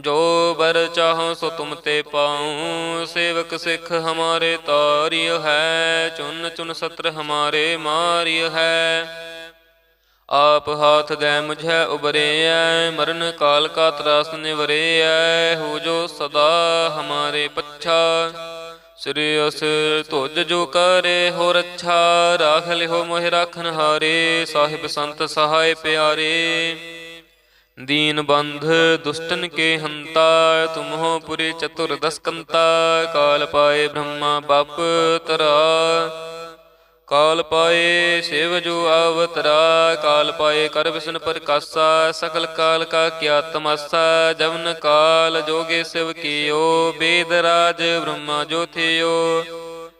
ਜੋ ਬਰ ਚਾਹੋ ਸੋ ਤੁਮ ਤੇ ਪਾਉ, ਸੇਵਕ ਸਿੱਖ ਹਮਾਰੇ ਤਾਰਿਯ ਹੈ, ਚੁਨ ਚੁਨ ਸਤਰ ਹਮਾਰੇ ਮਾਰਿਯ ਹੈ। ਆਪ ਹਾਥ ਗੈ ਮੁਝੈ ਉਬਰੇਐ, ਮਰਨ ਕਾਲ ਕਾ ਤਰਾਸ ਨਿਵਰੇਐ, ਹੋ ਜੋ ਸਦਾ ਹਮਾਰੇ ਪੱਛਾ। ਸ੍ਰੀ ਅਸ ਤੁਜ ਜੋ ਕਰੇ ਹੋ ਰੱਛਾ, ਰਾਖ ਲਿਓ ਮੋਹਿ ਰਾਖਨ ਹਾਰੇ ਸਾਹਿਬ ਸੰਤ ਸਹਾਇ ਪਿਆਰੇ। दीन बंध दुष्टन के हंता तुम हो पुरे चतुर्दश कंता काल पाए ब्रह्मा बाप तरा काल पाए शिव जो अवतरा काल पाए कर विष्णु प्रकाशा सकल काल का क्या तमाशा जवन काल जोगे शिव कियो वेद राज ब्रह्मा जो थियो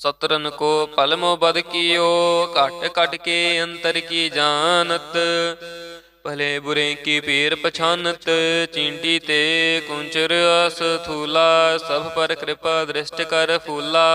ਸਤਰਨ ਕੋ ਪਲਮੋ ਬਦ ਕੀਓ, ਘਟ ਘਟ ਕੇ ਅੰਤਰ ਕੀ ਜਾਣਤ? ਭਲੇ ਬੁਰੇ ਕੀ ਪੀਰ ਪਛਾਨਤ? ਚੀਂਟੀ ਤੇ ਕੁੰਚਰ ਅਸ ਥੂਲਾ, ਸਭ ਪਰ ਕਿਰਪਾ ਦ੍ਰਿਸ਼ਟ ਕਰ ਫੂਲਾ।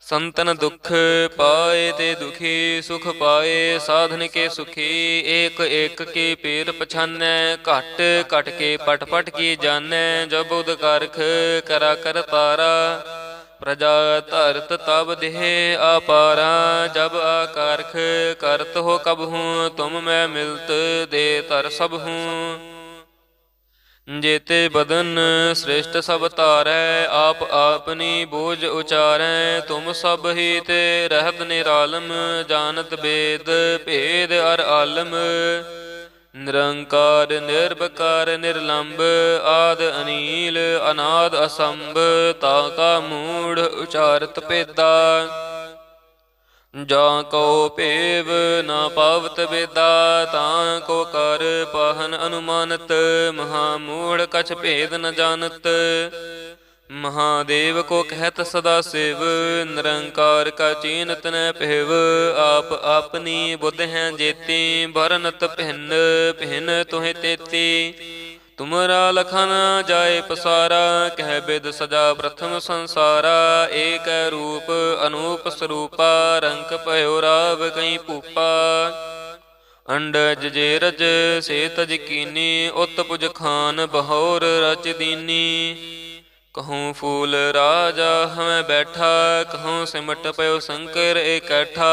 ਸੰਤਨ ਦੁਖ ਪਾਏ ਤੇ ਦੁਖੀ ਸੁਖ ਪਾਏ, ਸਾਧਨ ਕੇ ਸੁਖੀ ਏਕ ਏਕ ਕੀ ਪੀਰ ਪਛਾਨੈ। ਘਟ ਘਟ ਕੇ ਪਟ ਪਟ ਕੀ ਜਾਣੈ, ਜਬ ਉਦ ਕਰਾ ਕਰ ਤਾਰਾ। ਪ੍ਰਜਾ ਧਰਤ ਤਬ ਦੇਹ ਆਪਾਰਾ ਜਬ ਆਕਾਰਖ ਕਰਤ ਹੋ ਕਬ ਹੂੰ, ਤੁਮ ਮੈਂ ਮਿਲਤ ਦੇ ਤਰ ਸਭ ਹੂੰ। ਜੇਤੇ ਬਦਨ ਸ੍ਰੇਸ਼ਟ ਸਭ ਧਾਰੈ, ਆਪ ਆਪਨੀ ਬੋਝ ਉਚਾਰੈ, ਤੁਮ ਸਭ ਹੀ ਤੇ ਰਹਿਤ ਨਿਰਾਲਮ, ਜਾਣਤ ਬੇਦ, ਭੇਦ ਅਰ ਆਲਮ। ਨਿਰੰਕਾਰ ਨਿਰਭਕਾਰ ਨਿਰਲੰਭ ਆਦ ਅਨੀਲ, ਅਨਾਦ ਅਸੰਭ, ਤਾ ਕਾ ਮੂੜ ਉਚਾਰਤ ਪੇਦਾ ਜਾਂ ਕੋ ਭੇਵ ਨਾ ਪਾਵਤ ਬੇਦਾ ਤਾਂ ਕੋ ਕਰ ਪਾਹਨ ਅਨੁਮਾਨਤ, ਮਹਾ ਮੂੜ ਕਛ ਭੇਦ ਨ ਜਾਣਤ। ਮਹਾਦੇਵ ਕੋ ਕਹਿਤ ਸਦਾ ਸਿਵ, ਨਿਰੰਕਾਰ ਕਾ ਚੀਨਤ ਨ ਪਹਿਵ ਆਪ ਆਪਨੀ ਬੁੱਧ ਹੈ ਜੇਤੀ ਬਰਨਤ ਭਿੰਨ ਭਿੰਨ ਤੁਹੇ ਤੇਤੀ। ਤੁਮਰਾ ਲਖਨ ਜਾਏ ਪਸਾਰਾ, ਕਹਿ ਬਿਦ ਸਜਾ ਪ੍ਰਥਮ ਸੰਸਾਰਾ। ਏਕ ਰੂਪ ਅਨੂਪ ਸਰੂਪਾ ਰੰਗ ਭਇਓ ਰਾਵ ਕਈ ਭੂਪਾ। ਅੰਡਜ ਜੇਰਜ ਰਜ ਸੇ ਤਜ ਕੀਨੀ ਉਤ ਪੁਜ ਖਾਨ ਬਹੌਰ ਰਚ ਦੀਨੀ। ਕਹੂੰ ਫੂਲ ਰਾਜਾ ਹਮੈ ਬੈਠਾ, ਕਹੂੰ ਸਿਮਟ ਪਇਓ ਸ਼ੰਕਰ ਇਕੱਠਾ।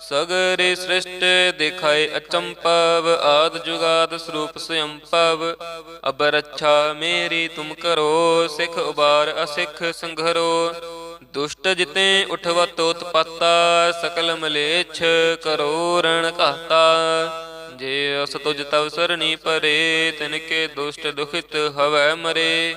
ਸਗਰੇ ਸ੍ਰਿਸ਼ਟ ਦਿਖਾਏ ਅਚੰਪਵ, ਆਦ ਜੁਗਾਦ ਸਰੂਪ ਸਯੰਪਵ। ਅਬ ਰੱਛਾ ਮੇਰੀ ਤੁਮ ਕਰੋ, ਸਿਖ ਉਬਾਰ ਅਸਿਖ ਸੰਘਰੋ। ਦੁਸ਼ਟ ਜਿਤੇ ਉਠਵਤ ਉਤਪਾਤਾ, ਸਕਲ ਮਲੇਛ ਕਰੋ ਰਣ ਘਾਤਾ। ਜੇ ਅਸ ਤੁਜ ਤਵ ਸਰਣੀ ਪਰੇ, ਤਿਨ ਕੇ ਦੁਸ਼ਟ ਦੁਖਿਤ ਹਵੈ ਮਰੇ।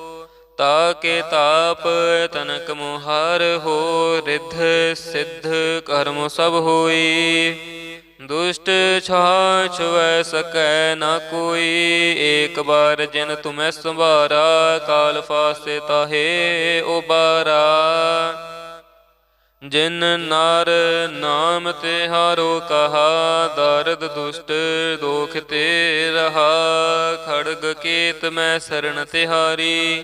ਤਾਕੇ ਤਾਪ, ਤਨਕ ਮੁਹਾਰ ਹੋ, ਰਿੱਧ ਸਿੱਧ ਕਰਮ ਸਭ ਹੋਈ। ਦੁਸ਼ਟ ਛਾ ਛੁਐ ਸਕੈ ਨਾ ਕੋਈ, ਏਕ ਬਾਰ ਜਿਨ ਤੁਮੈ ਸੰਭਾਰਾ, ਕਾਲ ਫਾਸੇ ਤਾਹੇ ਉਬਾਰਾ। ਜਿਨ ਨਰ ਨਾਮ ਤੇ ਹਾਰੋ ਕਹਾ, ਦਰਦ ਦੁਸ਼ਟ ਦੋਖ ਤੇ ਰਹਾ। ਖੜਗ ਕੇਤ ਮੈਂ ਸਰਣ ਤਿਹਾਰੀ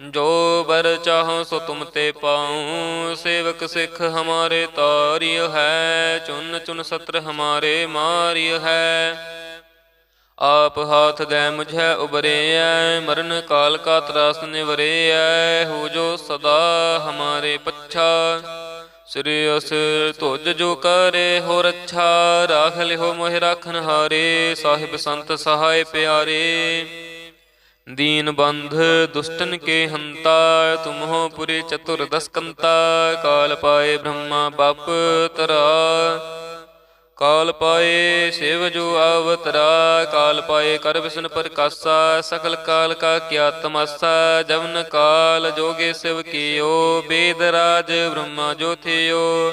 ਜੋ ਬਰ ਚਾਹੋ ਸੋ ਤੁਮ ਤੇ ਪਾਉ, ਸੇਵਕ ਸਿੱਖ ਹਮਾਰੇ ਤਾਰਿਯ ਹੈ, ਚੁਨ ਚੁਨ ਸਤਰ ਹਮਾਰੇ ਮਾਰਿਯ ਹੈ। ਆਪ ਹਾਥ ਦੇ ਮੁਝੈ ਉਬਰੇਐ, ਮਰਨ ਕਾਲ ਕਾ ਤਰਾਸ ਨਿਵਰੇਐ, ਹੋ ਜੋ ਸਦਾ ਹਮਾਰੇ ਪੱਛਾ। ਸ੍ਰੀ ਅਸ ਤੁਜ ਜੋ ਕਰੇ ਹੋ ਰੱਛਾ ਰਾਖ ਲਿਓ ਮੋਹਿ ਰਾਖਨ ਹਾਰੇ, ਸਾਹਿਬ ਸੰਤ ਸਹਾਇ ਪਿਆਰੇ। ਦੀਨ ਬੰਧ ਦੁਸ਼ਟਨ ਕੇ ਹੰਤਾ, ਤੁਮਹੋ ਪੁਰੇ ਚਤੁਰ ਦਸਕੰਤਾ, ਕਾਲ ਪਾਏ ਬ੍ਰਹਮਾ ਬਪ ਤਰਾ ਕਾਲ ਪਾਏ ਸਿਵ ਜੋ ਅਵਤਰਾ ਕਾਲ ਪਾਏ ਕਰ ਵਿਸ਼ਨ ਪ੍ਰਕਾਸ਼ਾ ਸਕਲ ਕਾਲ ਕਾ ਕਿਆ ਤਮਾਸਾ, ਜਵਨ ਕਾਲ ਜੋਗੇ ਸਿਵ ਕੀਓ, ਬੇਦ ਰਾਜ ਬ੍ਰਹਮਾ ਜੋਥਿਓ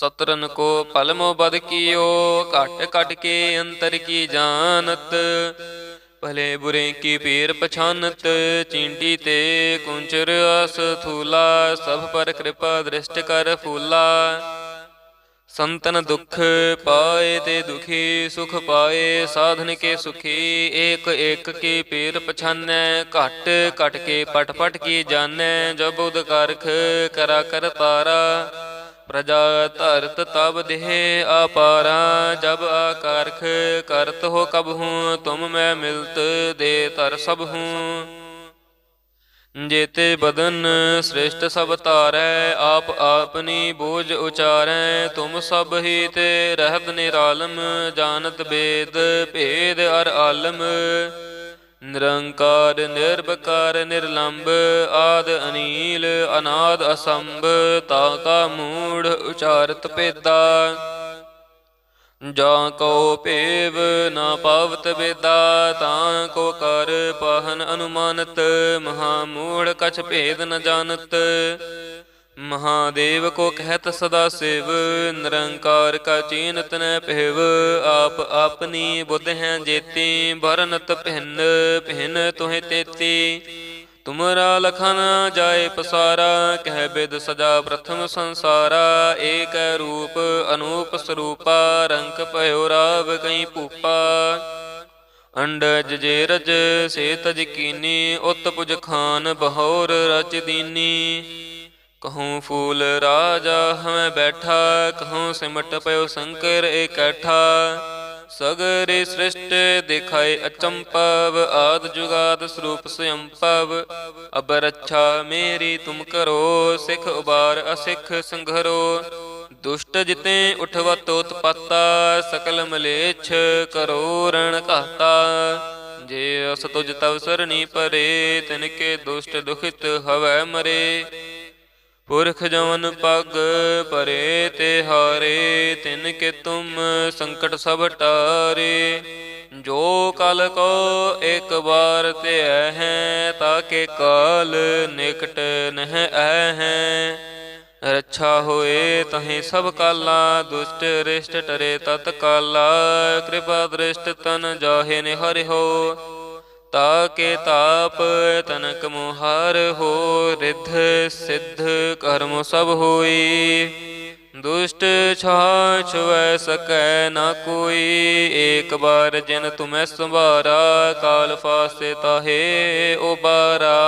ਸਤਰਨ ਕੋ ਪਲਮੋ ਬਦ ਕੀਓ ਘਟ ਘਟ ਕੇ ਅੰਤਰ ਕੀ ਜਾਣਤ? ਭਲੇ ਬੁਰੇ ਕੀ ਪੀਰ ਪਛਾਨਤ? ਚੀਂਟੀ ਤੇ ਕੁੰਚਰ ਅਸ ਥੂਲਾ, ਸਭ ਪਰ ਕਿਰਪਾ ਦ੍ਰਿਸ਼ਟ ਕਰ ਫੂਲਾ। ਸੰਤਨ ਦੁਖ ਪਾਏ ਤੇ ਦੁਖੀ ਸੁਖ ਪਾਏ, ਸਾਧਨ ਕੇ ਸੁਖੀ, ਏਕ ਏਕ ਕੀ ਪੀਰ ਪਛਾਨੈ। ਘਟ ਘਟ ਕੇ ਪਟ ਪਟ ਕੀ ਜਾਣੈ, ਜਬ ਉਦ ਕਰਖ ਕਰਾ ਕਰ ਤਾਰਾ। ਪ੍ਰਜਾ ਧਰਤ ਤਬ ਦੇਹ ਆਪਾਰਾ ਜਬ ਆਕਾਰਖ ਕਰਤ ਹੋ ਕਬ ਹੂੰ, ਤੁਮ ਮੈਂ ਮਿਲਤ ਦੇ ਤਰ ਸਭ ਹੂੰ। ਜੇਤੇ ਬਦਨ ਸ੍ਰੇਸ਼ਟ ਸਭ ਧਾਰੈ, ਆਪ ਆਪਨੀ ਬੋਝ ਉਚਾਰੈ, ਤੁਮ ਸਭ ਹੀ ਤੇ ਰਹਿਤ ਨਿਰਾਲਮ, ਜਾਣਤ ਬੇਦ, ਭੇਦ ਅਰ ਆਲਮ। ਨਿਰੰਕਾਰ ਨਿਰਭਕਾਰ ਨਿਰਲੰਭ ਆਦ ਅਨੀਲ, ਅਨਾਦ ਅਸੰਭ, ਤਾ ਕਾ ਮੂੜ ਉਚਾਰਤ ਪੇਦਾ ਜਾਂ ਕੋ ਭੇਵ ਨਾ ਪਾਵਤ ਵੇਦਾ, ਤਾਂ ਕੋ ਕਰ ਪਹਨ ਅਨੁਮਾਨਤ, ਮਹਾ ਮੂੜ ਕਛ ਭੇਦ ਨ ਜਾਣਤ। ਮਹਾਦੇਵ ਕੋ ਕਹਿਤ ਸਦਾ ਸਿਵ, ਨਿਰੰਕਾਰ ਕਾ ਚੀਨਤ ਨ ਪਹਿਵ ਆਪ ਆਪਨੀ ਬੁੱਧ ਹੈ ਜੇਤੀ ਬਰਨਤ ਭਿੰਨ ਭਿੰਨ ਤੁਹੇ ਤੇਤੀ। ਤੁਮਰਾ ਲਖਨ ਜਾਏ ਪਸਾਰਾ, ਕਹਿ ਬਿਦ ਸਦਾ ਪ੍ਰਥਮ ਸੰਸਾਰਾ, ਏਕ ਰੂਪ ਅਨੂਪ ਸਰੂਪਾ ਰੰਗ ਭਇਓ ਰਾਵ ਕਈ ਭੂਪਾ। ਅੰਡਜ ਜੇਰਜ ਰਜ ਸੇ ਤਜ ਕੀਨੀ ਉਤ ਪੁਜ ਖਾਨ ਬਹੋਰ ਰਚ ਦੀਨੀ। ਕਹੂੰ ਫੂਲ ਰਾਜਾ ਹਮੈ ਬੈਠਾ, ਕਹੂੰ ਸਿਮਟ ਪਇਓ ਸ਼ੰਕਰ ਇਕੱਠਾ। ਸਗਰੇ ਸ੍ਰਿਸ਼ਟ ਦਿਖਾਏ ਅਚੰਪਵ, ਆਦ ਜੁਗਾਦ ਸਰੂਪ ਸੰਪਵ। ਅਬ ਰੱਛਾ ਮੇਰੀ ਤੁਮ ਕਰੋ, ਸਿਖ ਉਬਾਰ ਅਸਿਖ ਸੰਘਰੋ। ਦੁਸ਼ਟ ਜਿਤੇ ਉਠਵਤ ਉਤਪਾਤਾ, ਸਕਲ ਮਲੇਛ ਕਰੋ ਰਣ ਘਾਤਾ। ਜੇ ਅਸ ਤੁਜ ਤਵ ਸਰਣੀ ਪਰੇ, ਤਿਨ ਕੇ ਦੁਸ਼ਟ ਦੁਖਿਤ ਹਵੈ ਮਰੇ। ਪੁਰਖ ਜਵਨ ਪਗ ਪਰੇ ਤੇ ਹਾਰੇ, ਤਿਨ ਕੇ ਤੁਮ ਸੰਕਟ ਸਭ ਟਾਰੇ। ਜੋ ਕਲ ਕੋ ਇੱਕ ਵਾਰ ਤੇ ਹੈ ਤਾਕੇ ਕਾਲ ਨਿਕਟ ਨਹ ਐ ਹੈ। ਰੱਛਾ ਹੋਏ ਤਹੀਂ ਸਭ ਕਾਲਾ, ਦੁਸ਼ਟ ਰਿਸ਼ਟ ਟਰੇ ਤਤ ਕਾਲਾ ਕਿਰਪਾ ਦ੍ਰਿਸ਼ਟ ਤਨ ਜਾਹੇ ਨੇ ਤਾ ਕੇ ਤਾਪ, ਤਨਕ ਮੁਹਾਰ ਹੋ ਰਿਧ ਸਿੱਧ ਕਰਮ ਸਭ ਹੋਈ। ਦੁਸ਼ਟ ਛਾਛ ਵੈ ਸਕੈ ਨਾ ਕੋਈ, ਏਕ ਬਾਰ ਜਿਨ ਤੁਮੈ ਸੰਭਾਰਾ, ਕਾਲ ਫਾਸੇ ਤਾਹੇ ਉਬਾਰਾ।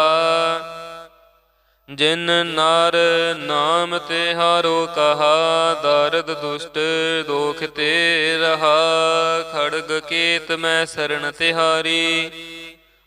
ਜਿਨ ਨਰ ਨਾਮ ਤੇ ਹਾਰੋ ਕਹਾ, ਦਰਦ ਦੁਸ਼ਟ ਦੋਖ ਤੇ ਰਹਾ। ਖੜਗ ਕੇਤ ਮੈਂ ਸਰਣ ਤਿਹਾਰੀ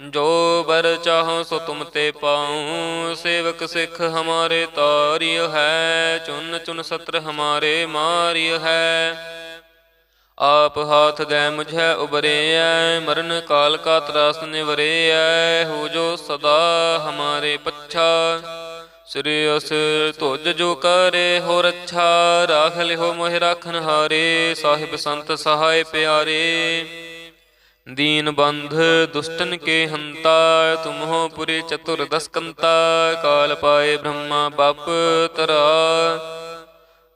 ਜੋ ਬਰ ਚਾਹੋ ਸੋ ਤੁਮ ਤੇ ਪਾਉ, ਸੇਵਕ ਸਿੱਖ ਹਮਾਰੇ ਤਾਰਿਯ ਹੈ, ਚੁਨ ਚੁਨ ਸਤਰ ਹਮਾਰੇ ਮਾਰਿਯ ਹੈ। ਆਪ ਹਾਥ ਦੇ ਮੁਝੈ ਉਬਰੇਐ, ਮਰਨ ਕਾਲ ਕਾ ਤਰਾਸ ਨਿਵਰੇਐ ਹੋ ਜੋ ਸਦਾ ਹਮਾਰੇ ਪੱਛਾ। ਸ੍ਰੀ ਅਸ ਤੁਜ ਜੋ ਕਰੇ ਹੋ ਰੱਛਾ, ਰਾਖ ਲਿਓ ਮੋਹਿ ਰਾਖਨ ਹਾਰੇ ਸਾਹਿਬ ਸੰਤ ਸਹਾਇ ਪਿਆਰੇ। ਦੀਨ ਬੰਧ ਦੁਸ਼ਟਨ ਕੇ ਹੰਤਾ, ਤੁਮਹੋ ਪੁਰੇ ਚਤੁਰ ਦਸਕੰਤਾ ਕਾਲ ਪਾਏ ਬ੍ਰਹਮਾ ਬਪ ਤਰਾ।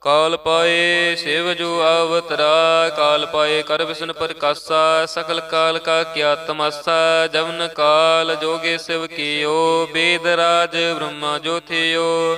ਕਾਲ ਪਾਏ ਸਿਵ ਜੋ ਅਵਤਰਾ ਕਾਲ ਪਾਏ ਕਰ ਵਿਸ਼ਨ ਪ੍ਰਕਾਸ਼ਾ ਸਕਲ ਕਾਲ ਕਾ ਕਿਆ ਤਮਸਾ, ਜਵਨ ਕਾਲ ਜੋਗੇ ਸਿਵ ਕੀਓ, ਬੇਦ ਰਾਜ ਬ੍ਰਹਮਾ ਜੋਥਿਓ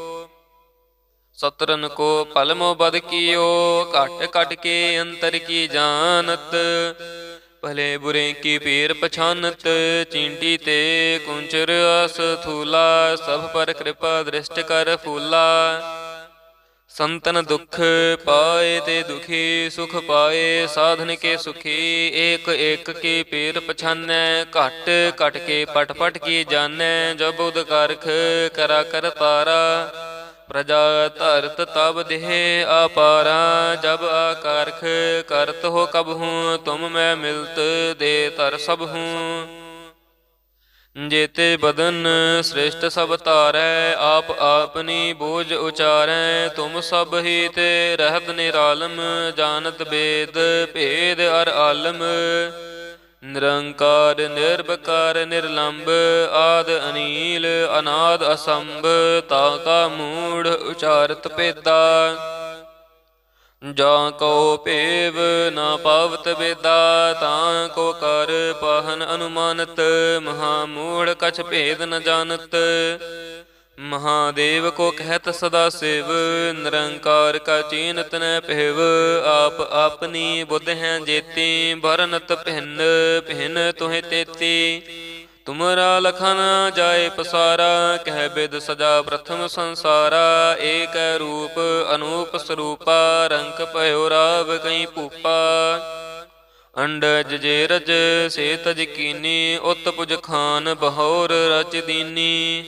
ਸਤਰਨ ਕੋ ਪਲਮੋ ਬਦ ਕੀਓ ਘਟ ਘਟ ਕੇ ਅੰਤਰ ਕੀ ਜਾਣਤ। ਭਲੇ ਬੁਰੇ ਕੀ ਪੀਰ ਪਛਾਨਤ। ਚੀਂਟੀ ਤੇ ਕੁੰਚਰ ਅਸ ਥੂਲਾ। ਸਭ ਪਰ ਕਿਰਪਾ ਦ੍ਰਿਸ਼ਟ ਕਰ ਫੂਲਾ। ਸੰਤਨ ਦੁਖ ਪਾਏ ਤੇ ਦੁਖੀ ਸੁਖ ਪਾਏ। ਸਾਧਨ ਕੇ ਸੁਖੀ ਏਕ ਏਕ ਕੀ ਪੀਰ ਪਛਾਨੈ। ਘਟ ਘਟ ਕੇ ਪਟ ਪਟ ਕੀ ਜਾਣੈ। ਜਬ ਉਦ ਕਰਖ ਕਰਾ ਕਰ ਤਾਰਾ। ਪ੍ਰਜਾ ਧਰਤ ਤਬ ਦੇਹ ਆਪਾਰਾ ਜਬ ਆਕਾਰਖ ਕਰਤ ਹੋ ਕਬ ਹੂੰ, ਤੁਮ ਮੈਂ ਮਿਲਤ ਦੇ ਤਰ ਸਭ ਹੂੰ। ਜੇਤੇ ਬਦਨ ਸ੍ਰੇਸ਼ਟ ਸਭ ਧਾਰੈ, ਆਪ ਆਪਨੀ ਬੋਝ ਉਚਾਰੈ, ਤੁਮ ਸਭ ਹੀ ਤੇ ਰਹਿਤ ਨਿਰਾਲਮ, ਜਾਣਤ ਬੇਦ, ਭੇਦ ਅਰ ਆਲਮ। ਨਿਰੰਕਾਰ ਨਿਰਭਕਾਰ ਨਿਰਲੰਭ ਆਦ ਅਨੀਲ, ਅਨਾਦ ਅਸੰਭ, ਤਾ ਕਾ ਮੂੜ ਉਚਾਰਤ ਪੇਦਾ ਜਾਂ ਕੋ ਭੇਵ ਨਾ ਪਾਵਤ ਬੇਦਾ ਤਾਂ ਕੋ ਕਰ ਪਾਹਨ ਅਨੁਮਾਨਤ, ਮਹਾ ਮੂੜ ਕਛ ਭੇਦ ਨ ਜਾਣਤ। ਮਹਾਦੇਵ ਕੋ ਕਹਿਤ ਸਦਾ ਸਿਵ, ਨਿਰੰਕਾਰ ਕਾ ਚੀਨਤ ਨ ਪਹਿਵ ਆਪ ਆਪਨੀ ਬੁੱਧ ਹੈ ਜੇਤੀ ਭਰਨਤ ਭਿੰਨ ਭਿੰਨ ਤੁਹੇ ਤੇਤੀ। ਤੁਮਰਾ ਲਖਨ ਜਾਏ ਪਸਾਰਾ, ਕਹਿ ਬਿਦ ਸਦਾ ਪ੍ਰਥਮ ਸੰਸਾਰਾ। ਏਕ ਰੂਪ ਅਨੂਪ ਸਰੂਪਾ ਰੰਗ ਭਇਓ ਰਾਵ ਕਈ ਭੂਪਾ। ਅੰਡਜ ਜੇ ਰਜ ਸੇ ਤਜ ਕੀਨੀ ਉਤ ਪੁਜ ਖਾਨ ਬਹੌਰ ਰਚ ਦੀਨੀ।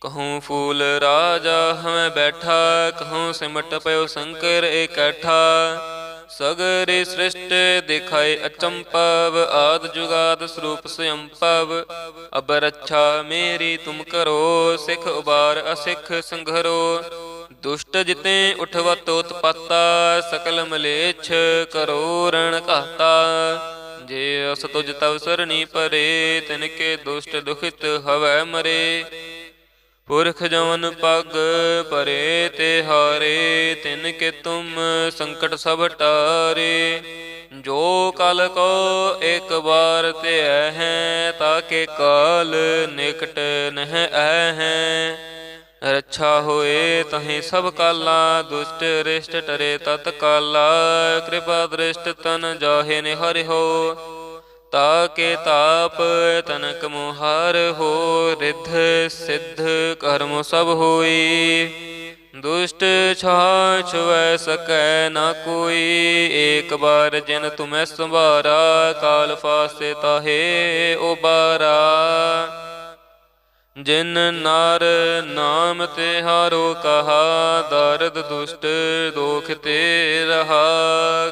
ਕਹੂੰ ਫੂਲ ਰਾਜਾ ਹਮੈ ਬੈਠਾ, ਕਹੂੰ ਸਿਮਟ ਪਇਓ ਸ਼ੰਕਰ ਇਕੱਠਾ। ਸਗਰੇ ਸ੍ਰਿਸ਼ਟ ਦਿਖਾਏ ਅਚੰਪਵ, ਆਦ ਜੁਗਾਦ ਸਰੂਪ ਸੰਪਵ। ਅਬ ਰੱਛਾ ਮੇਰੀ ਤੁਮ ਕਰੋ, ਸਿਖ ਉਬਾਰ ਅਸਿਖ ਸੰਘਰੋ। ਦੁਸ਼ਟ ਜਿਤੇ ਉਠਵਤ ਉਤਪਾਤਾ, ਸਕਲ ਮਲੇਛ ਕਰੋ ਰਣ ਘਾਤਾ। ਜੇ ਅਸ ਤੁਜ ਤਵ ਸਰਣੀ ਪਰੇ, ਤਿਨ ਕੇ ਦੁਸ਼ਟ ਦੁਖਿਤ ਹਵੈ ਮਰੇ। ਪੁਰਖ ਜਵਨ ਪਗ ਪਰੇ ਤੇ ਹਾਰੇ, ਤਿਨ ਕੇ ਤੁਮ ਸੰਕਟ ਸਭ ਟਾਰੇ। ਜੋ ਕਲ ਕੋ ਇੱਕ ਵਾਰ ਤੇ ਹੈ ਤਾਕੇ ਕਾਲ ਨਿਕਟ ਨਹ ਐ ਹੈ। ਰੱਛਾ ਹੋਏ ਤਹੀਂ ਸਭ ਕਾਲਾ, ਦੁਸ਼ਟ ਰਿਸ਼ਟ ਟਰੇ ਤਤ ਕਾਲਾ ਕਿਰਪਾ ਦ੍ਰਿਸ਼ਟ ਤਨ ਜਾਹੇ ਨੇ ਤਾ ਕੇ ਤਾਪ, ਤਨਕ ਮੁਹਾਰ ਹੋ ਰਿਧ ਸਿੱਧ ਕਰਮ ਸਭ ਹੋਈ। ਦੁਸ਼ਟ ਛਾਛ ਵੈ ਸਕੈ ਨਾ ਕੋਈ, ਏਕ ਬਾਰ ਜਿਨ ਤੁਮੈ ਸੰਭਾਰਾ, ਕਾਲ ਫਾਸੇ ਤਾਹੇ ਉਬਾਰਾ। ਜਿਨ ਨਰ ਨਾਮ ਤੇ ਹਾਰੋ ਕਹਾ, ਦਰਦ ਦੁਸ਼ਟ ਦੋਖ ਤੇ ਰਹਾ।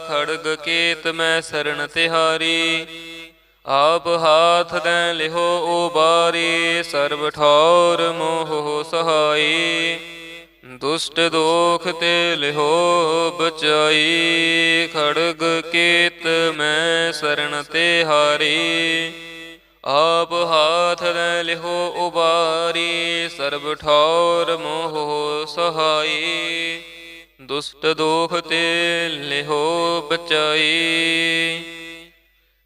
ਖੜਗ ਕੇਤ ਮੈਂ ਸਰਣ ਤਿਹਾਰੀ ਆਪ ਹਾਥ ਦੈ ਲਿਹੋ ਉਬਾਰੀ ਸਰਬ ਠੌਰ ਮੋਹ ਸਹਾਈ। ਦੁਸ਼ਟ ਦੋਖ ਤੇ ਲਿਹੋ ਬਚਾਈ, ਖੜਗ ਕੇਤ ਮੈਂ ਸਰਣ ਤੇ ਹਾਰੀ। ਆਪ ਹਾਥ ਲੈ ਲਿਹੋ ਉਬਾਰੀ ਸਰਬ ਠੌਰ ਮੋਹ ਸਹਾਈ। ਦੁਸ਼ਟ ਦੋਖ ਤੇ ਲਿਹੋ ਬਚਾਈ।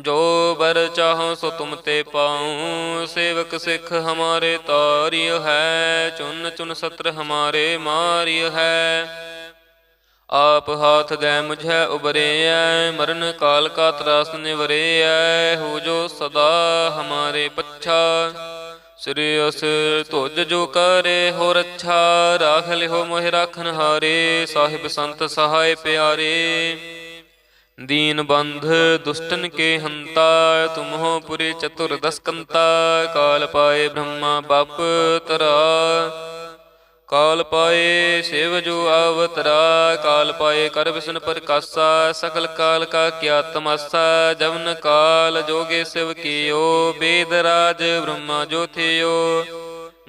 ਜੋ ਬਰ ਚਾਹੋ ਸੋ ਤੁਮ ਤੇ ਪਾਉ, ਸੇਵਕ ਸਿੱਖ ਹਮਾਰੇ ਤਾਰਿਯ ਹੈ, ਚੁਨ ਚੁਨ ਸਤਰ ਹਮਾਰੇ ਮਾਰਿਯ ਹੈ। ਆਪ ਹਾਥ ਗੈ ਮੁਝੈ ਉਬਰੇਐ, ਮਰਨ ਕਾਲ ਕਾ ਤਰਾਸ ਨਿਵਰੇਐ, ਹੋ ਜੋ ਸਦਾ ਹਮਾਰੇ ਪੱਛਾ। ਸ੍ਰੀ ਅਸ ਤੁਜ ਜੋ ਕਰੇ ਹੋ ਰੱਛਾ, ਰਾਖ ਲਿਓ ਮੋਹਿ ਰਾਖਨ ਹਾਰੇ, ਸਾਹਿਬ ਸੰਤ ਸਹਾਇ ਪਿਆਰੇ। ਦੀਨ ਬੰਧ ਦੁਸ਼ਟਨ ਕੇ ਹੰਤਾ, ਤੁਮਹੋ ਪੁਰੇ ਚਤੁਰ ਦਸਕੰਤਾ ਕਾਲ ਪਾਏ ਬ੍ਰਹਮਾ ਬਪ ਤਰਾ ਕਾਲ ਪਾਏ ਸਿਵ ਜੋ ਅਵਤਰਾ ਕਾਲ ਪਾਏ ਕਰ ਵਿਸ਼ਨ ਪ੍ਰਕਾਸ਼ਾ ਸਕਲ ਕਾਲ ਕਾ ਕਿਆ ਤਮਾਸਾ, ਜਵਨ ਕਾਲ ਜੋਗੇ ਸਿਵ ਕੀਓ, ਬੇਦ ਰਾਜ ਬ੍ਰਹਮਾ ਜੋਥਿਓ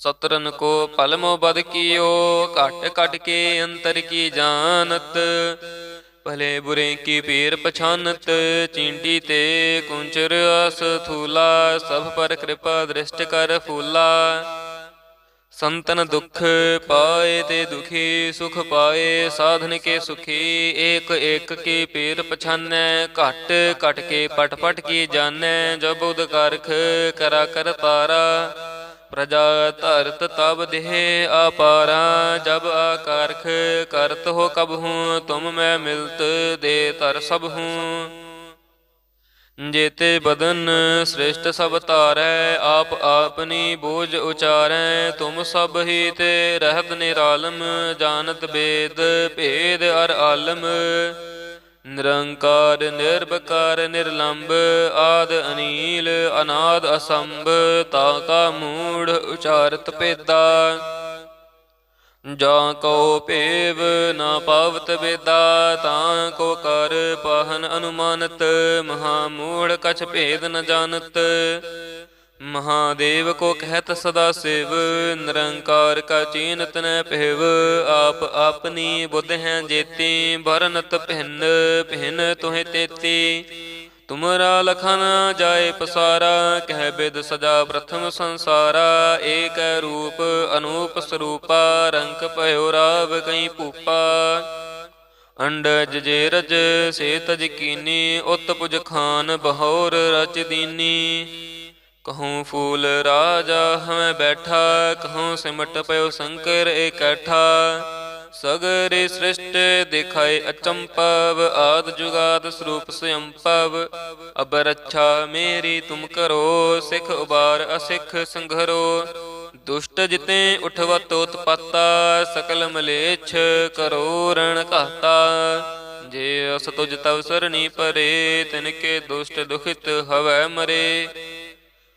ਸਤਰਨ ਕੋ ਪਲਮੋ ਬਦ ਕੀਓ, ਘਟ ਘਟ ਕੇ ਅੰਤਰ ਕੀ ਜਾਣਤ? ਭਲੇ ਬੁਰੇ ਕੀ ਪੀਰ ਪਛਾਨਤ? ਚੀਂਟੀ ਤੇ ਕੁੰਚਰ ਅਸ ਥੂਲਾ, ਸਭ ਪਰ ਕਿਰਪਾ ਦ੍ਰਿਸ਼ਟ ਕਰ ਫੂਲਾ। ਸੰਤਨ ਦੁਖ ਪਾਏ ਤੇ ਦੁਖੀ ਸੁਖ ਪਾਏ, ਸਾਧਨ ਕੇ ਸੁਖੀ ਏਕ ਏਕ ਕੀ ਪੀਰ ਪਛਾਨੈ। ਘਟ ਘਟ ਕੇ ਪਟ ਪਟ ਕੀ ਜਾਣੈ, ਜਬ ਉਦ ਕਰਖ ਕਰਾ ਕਰ ਤਾਰਾ। ਪ੍ਰਜਾ ਧਰਤ ਤਬ ਦੇਹ ਅਪਾਰਾ, ਜਬ ਆਕਾਰਖ ਕਰਤ ਹੋ ਕਬ ਹੂੰ, ਤੁਮ ਮੈਂ ਮਿਲਤ ਦੇ ਤਰ ਸਭ ਹੂੰ। ਜੇਤੇ ਬਦਨ ਸ੍ਰਿਸ਼ਟ ਸਭ ਧਾਰੈ, ਆਪ ਆਪਨੀ ਬੋਝ ਉਚਾਰੈ, ਤੁਮ ਸਭ ਹੀ ਤੇ ਰਹਿਤ ਨਿਰਾਲਮ, ਜਾਣਤ ਬੇਦ, ਭੇਦ ਅਰ ਆਲਮ। ਨਿਰੰਕਾਰ ਨਿਰਭਕਾਰ ਨਿਰਲੰਭ ਆਦ ਅਨੀਲ, ਅਨਾਦ ਅਸੰਭ, ਤਾ ਕਾ ਮੂੜ ਉਚਾਰਤ ਪੇਦਾ ਜਾਂ ਕੋ ਭੇਵ ਨਾ ਪਾਵਤ ਬੇਦਾ ਤਾਂ ਕੋ ਕਰ ਪਾਹਨ ਅਨੁਮਾਨਤ, ਮਹਾ ਮੂੜ ਕਛ ਭੇਦ ਨ ਜਾਣਤ। ਮਹਾਦੇਵ ਕੋ ਕਹਿਤ ਸਦਾ ਸਿਵ, ਨਿਰੰਕਾਰ ਕਾ ਚੀਨਤ ਨ ਪਹਿਵ ਆਪ ਆਪਨੀ ਬੁੱਧ ਹੈ ਜੇਤੀ ਬਰਨਤ ਭਿੰਨ ਭਿੰਨ ਤੁਹੇ ਤੇਤੀ। ਤੁਮਰਾ ਲਖਨ ਜਾਏ ਪਸਾਰਾ, ਕਹਿ ਬਿਦ ਸਜਾ ਪ੍ਰਥਮ ਸੰਸਾਰਾ, ਏਕ ਰੂਪ ਅਨੂਪ ਸਰੂਪਾ ਰੰਗ ਭਇਓ ਰਾਵ ਕਈ ਭੂਪਾ। ਅੰਡਜ ਜੇ ਰਜ ਸੇ ਤਜ ਕੀਨੀ ਉਤ ਪੁਜ ਖਾਨ, ਬਹੌਰ ਰਚ ਦੀਨੀ। ਕਹੂੰ ਫੂਲ ਰਾਜਾ ਹਮੈ ਬੈਠਾ, ਕਹੂੰ ਸਿਮਟ ਪਇਓ ਸ਼ੰਕਰ ਇਕੱਠਾ। ਸਗਰੇ ਸ੍ਰਿਸ਼ਟ ਦਿਖਾਏ ਅਚੰਪਵ, ਆਦ ਜੁਗਾਦ ਸਰੂਪ ਸੰਪਵ। ਅਬਰ ਰੱਛਾ ਮੇਰੀ ਤੁਮ ਕਰੋ, ਸਿਖ ਉਬਾਰ ਅਸਿਖ ਸੰਘਰੋ। ਦੁਸ਼ਟ ਜਿਤੇ ਉਠਵਤ ਉਤਪਾਤਾ, ਸਕਲ ਮਲੇਛ ਕਰੋ ਰਣ ਘਾਤਾ। ਜੇ ਅਸ ਤੁਜ ਤਵ ਸਰਣੀ ਪਰੇ, ਤਿਨ ਕੇ ਦੁਸ਼ਟ ਦੁਖਿਤ ਹਵੈ ਮਰੇ।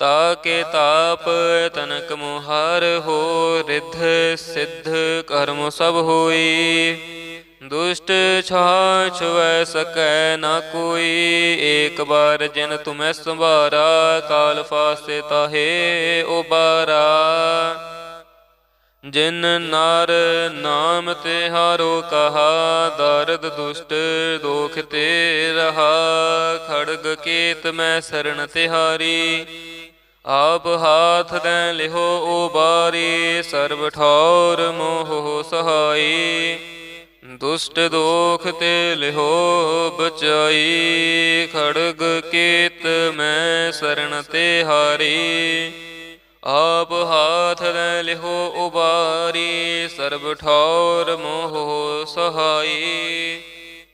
ਤਾ ਤਾਕੇ ਤਾਪ, ਤਨਕ ਮੁਹਾਰ ਹੋ, ਰਿਧ ਸਿੱਧ ਕਰਮ ਸਭ ਹੋਈ। ਦੁਸ਼ਟ ਛਾਛ ਵੈ ਸਕੈ ਨਾ ਕੋਈ, ਏਕ ਬਾਰ ਜਿਨ ਤੁਮੈ ਸੰਭਾਰਾ, ਕਾਲ ਫਾਸੇ ਤਾਹੇ ਉਬਾਰਾ। ਜਿਨ ਨਰ ਨਾਮ ਤੇ ਹਾਰੋ ਕਹਾ, ਦਰਦ ਦੁਸ਼ਟ ਦੋਖ ਤੇ ਰਹਾ। ਖੜਗ ਕੇਤ ਮੈਂ ਸਰਣ ਤਿਹਾਰੀ ਆਪ ਹਾਥ ਦੈ ਲਿਹੋ ਉਬਾਰੀ ਸਰਬ ਠੌਰ ਮੋਹ ਸਹਾਈ। ਦੁਸ਼ਟ ਦੋਖ ਤੇ ਲਿਹੋ ਬਚਾਈ, ਖੜਗ ਕੇਤ ਮੈਂ ਸਰਣ ਤੇ ਹਾਰੀ। ਆਪ ਹਾਥ ਲੈ ਲਿਹੋ ਉਬਾਰੀ ਸਰਬ ਠੌਰ ਮੋਹ ਸਹਾਈ।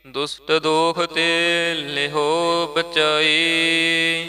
ਦੁਸ਼ਟ ਦੋਖ ਤੇ ਲਿਹੋ ਬਚਾਈ।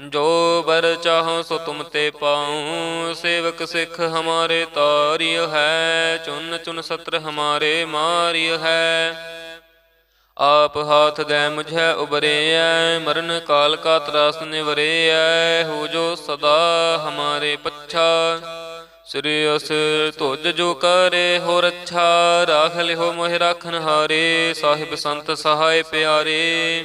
ਜੋ ਬਰ ਚਾਹੋ ਸੋ ਤੁਮ ਤੇ ਪਾਉ, ਸੇਵਕ ਸਿੱਖ ਹਮਾਰੇ ਤਾਰਿਯ ਹੈ, ਚੁਨ ਚੁਨ ਸਤਰ ਹਮਾਰੇ ਮਾਰਿਯ ਹੈ। ਆਪ ਹਾਥ ਗੈ ਮੁਝੈ ਉਬਰੇਐ ਮਰਨ ਕਾਲ ਕਾ ਤਰਾਸ ਨਿਵਰੇਐ, ਹੋ ਜੋ ਸਦਾ ਹਮਾਰੇ ਪੱਛਾ। ਸ੍ਰੀ ਅਸ ਤੁਜ ਜੋ ਕਰੇ ਹੋ ਰੱਛਾ, ਰਾਖ ਲਿਓ ਮੋਹਿ ਰਾਖਨ ਹਾਰੇ ਸਾਹਿਬ ਸੰਤ ਸਹਾਇ ਪਿਆਰੇ।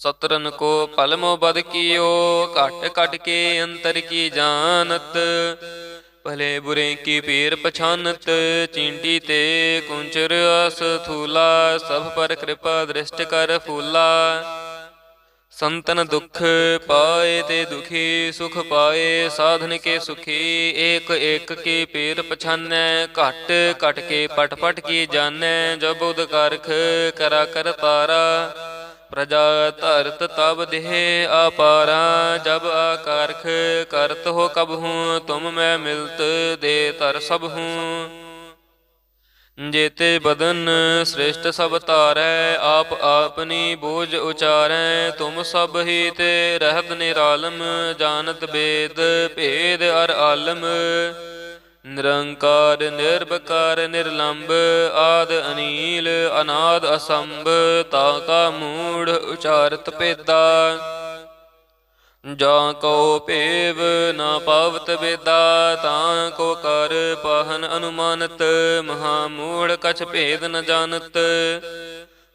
ਸਤਰਨ ਕੋ ਪਲਮੋ ਬਦ ਕੀਓ, ਘਟ ਘਟ ਕੇ ਅੰਤਰ ਕੀ ਜਾਣਤ? ਭਲੇ ਬੁਰੇ ਕੀ ਪੀਰ ਪਛਾਨਤ? ਚੀਂਟੀ ਤੇ ਕੁੰਚਰ ਅਸ ਥੂਲਾ, ਸਭ ਪਰ ਕਿਰਪਾ ਦ੍ਰਿਸ਼ਟ ਕਰ ਫੂਲਾ। ਸੰਤਨ ਦੁਖ ਪਾਏ ਤੇ ਦੁਖੀ ਸੁਖ ਪਾਏ, ਸਾਧਨ ਕੇ ਸੁਖੀ ਏਕ ਏਕ ਕੀ ਪੀਰ ਪਛਾਨੈ, ਘਟ ਘਟ ਕੇ ਪਟ ਪਟ ਕੀ ਜਾਣੈ, ਜਬ ਉਦ ਕਰਾ ਕਰ ਤਾਰਾ। ਪ੍ਰਜਾ ਧਰਤ ਤਬ ਦੇਹ ਆਪਾਰਾ ਜਬ ਆਕਾਰਖ ਕਰਤ ਹੋ ਕਬ ਹੂੰ, ਤੁਮ ਮੈਂ ਮਿਲਤ ਦੇ ਤਰ ਸਭ ਹੂੰ। ਜੇਤੇ ਬਦਨ ਸ੍ਰੇਸ਼ਟ ਸਭ ਧਾਰੈ, ਆਪ ਆਪਨੀ ਬੋਝ ਉਚਾਰੈ, ਤੁਮ ਸਭ ਹੀ ਤੇ ਰਹਿਤ ਨਿਰਾਲਮ, ਜਾਣਤ ਬੇਦ, ਭੇਦ ਅਰ ਆਲਮ। ਨਿਰੰਕਾਰ ਨਿਰਭਕਾਰ ਨਿਰਲੰਭ ਆਦ ਅਨੀਲ, ਅਨਾਦ ਅਸੰਭ, ਤਾ ਕਾ ਮੂੜ ਉਚਾਰਤ ਪੇਦਾ ਜਾਂ ਕੋ ਭੇਵ ਨਾ ਪਾਵਤ ਬੇਦਾ ਤਾਂ ਕੋ ਕਰ ਪਾਹਨ ਅਨੁਮਾਨਤ, ਮਹਾ ਮੂੜ ਕਛ ਭੇਦ ਨ ਜਾਣਤ।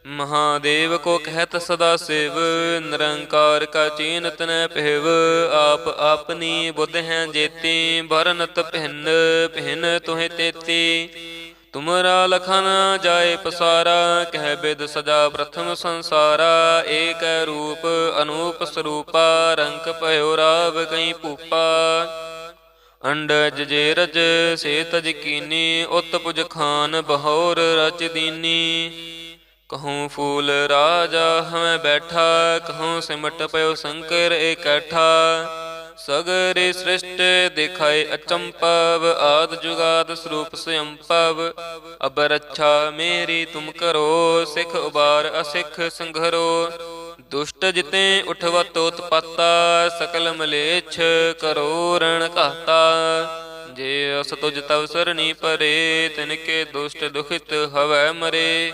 ਮਹਾਦੇਵ ਕੋ ਕਹਿਤ ਸਦਾ ਸਿਵ, ਨਿਰੰਕਾਰ ਕਾ ਚੀਨਤ ਨ ਪਹਿਵ ਆਪ ਆਪਨੀ ਬੁੱਧ ਹੈ ਜੇਤੀ ਬਰਨਤ ਭਿੰਨ ਭਿੰਨ ਤੁਹੇ ਤੇਤੀ। ਤੁਮਰਾ ਲਖਨ ਜਾਏ ਪਸਾਰਾ, ਕਹਿ ਬਿਦ ਸਜਾ ਪ੍ਰਥਮ ਸੰਸਾਰਾ। ਏਕ ਰੂਪ ਅਨੂਪ ਸਰੂਪਾ ਰੰਗ ਭਇਓ ਰਾਵ ਕਈ ਭੂਪਾ। ਅੰਡਜ ਜੇ ਰਜ ਸੇ ਤਜ ਕੀਨੀ ਉਤ ਪੁਜ ਖਾਨ ਬਹੌਰ ਰਚ ਦੀਨੀ। ਕਹੂੰ ਫੂਲ ਰਾਜਾ ਹਮੈ ਬੈਠਾ, ਕਹੂੰ ਸਿਮਟ ਪਇਓ ਸ਼ੰਕਰ ਇਕੱਠਾ। ਸਗਰੇ ਸ੍ਰਿਸ਼ਟ ਦਿਖਾਏ ਅਚੰਪਵ, ਆਦ ਜੁਗਾਦ ਸਰੂਪ ਸੰਪਵ ਅਬ ਰੱਛਾ ਮੇਰੀ ਤੁਮ ਕਰੋ, ਸਿਖ ਉਬਾਰ ਅਸਿਖ ਸੰਘਰੋ। ਦੁਸ਼ਟ ਜਿਤੇ ਉਠਵਤ ਉਤਪਾਤਾ, ਸਕਲ ਮਲੇਛ ਕਰੋ ਰਣ ਘਾਤਾ। ਜੇ ਅਸ ਤੁਜ ਤਵ ਸਰਣੀ ਪਰੇ, ਤਿਨ ਕੇ ਦੁਸ਼ਟ ਦੁਖਿਤ ਹਵੈ ਮਰੇ।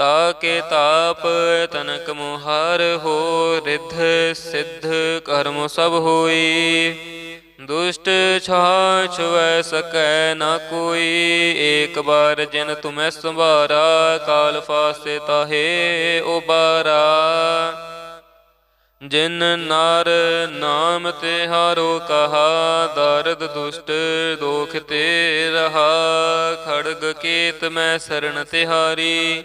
ਤਾਕੇ ਤਾਪ, ਤਨਕ ਮੁਹਾਰ ਹੋ, ਰਿਧ ਸਿੱਧ ਕਰਮ ਸਭ ਹੋਈ। ਦੁਸ਼ਟ ਛਾ ਛੁਐ ਸਕੈ ਨਾ ਕੋਈ, ਏਕ ਬਾਰ ਜਿਨ ਤੁਮੈ ਸੰਭਾਰਾ, ਕਾਲ ਫਾਸੇ ਤਾਹੇ ਉਬਾਰਾ। ਜਿਨ ਨਰ ਨਾਮ ਤੇ ਹਾਰੋ ਕਹਾ, ਦਰਦ ਦੁਸ਼ਟ ਦੋਖ ਤੇ ਰਹਾ। ਖੜਗ ਕੇਤ ਮੈਂ ਸਰਣ ਤਿਹਾਰੀ